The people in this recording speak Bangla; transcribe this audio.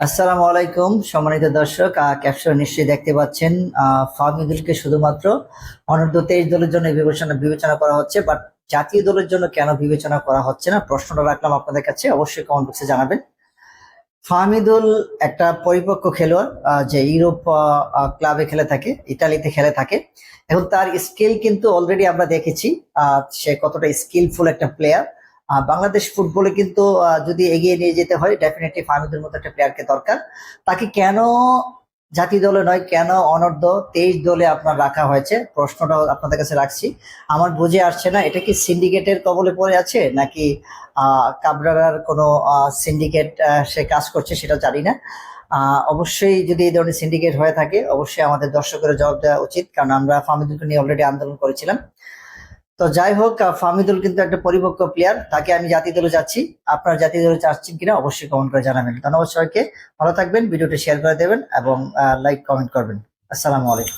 আসসালামু আলাইকুম, সম্মানিত দর্শক ক্যাপশন নিশ্চয়ই দেখতে পাচ্ছেন ফাহমিদুলকে শুধুমাত্র অনূর্ধ্ব তেইশ দলের জন্য বিবেচনা বিবেচনা করা হচ্ছে বাট জাতীয় দলের জন্য কেন বিবেচনা করা হচ্ছে না? প্রশ্নটা রাখলাম আপনাদের কাছে, অবশ্যই কমেন্ট বক্সে জানাবেন। ফাহমিদুল একটা পরিপক্ক খেলোয়াড় যে ইউরোপ ক্লাবে খেলে থাকে, ইতালিতে খেলে থাকে এখন তার স্কিল কিন্তু অলরেডি আমরা দেখেছি সে কতটা স্কিলফুল একটা প্লেয়ার বাংলাদেশ ফুটবলে কিন্তু যদি এগিয়ে নিয়ে যেতে হয় ডেফিনেটলি ফাহমিদুল মতো একটা প্লেয়ারকে দরকার। তাকে কেন জাতি দলে নয়, কেন অনর্ধ তেইশ দলে আপনার রাখা হয়েছে? প্রশ্নটা আপনাদের কাছে রাখছি। আমার বুঝে আসছে না, এটা কি সিন্ডিকেটের কবলে পড়ে আছে, নাকি কাবরার কোনো সিন্ডিকেট সে কাজ করছে সেটা জানি না। অবশ্যই যদি এই ধরনের সিন্ডিকেট হয়ে থাকে, অবশ্যই আমাদের দর্শকের জবাব দেওয়া উচিত, কারণ আমরা ফাহমিদুলকে নিয়ে অলরেডি আন্দোলন করেছিলাম। তো যাই হোক ফাহমিদুল কিন্তু একটা পরিপক্ক প্লেয়ার তাকে আমি জাতি দলে যাচ্ছি। আপনার জাতি দলে চাচ্ছেন কিনা অবশ্যই কমেন্ট করে জানাবেন। ধন্যবাদ সবাইকে। ভালো থাকবেন, ভিডিওটি শেয়ার করে দেবেন এবং লাইক কমেন্ট করবেন। আসসালামু আলাইকুম।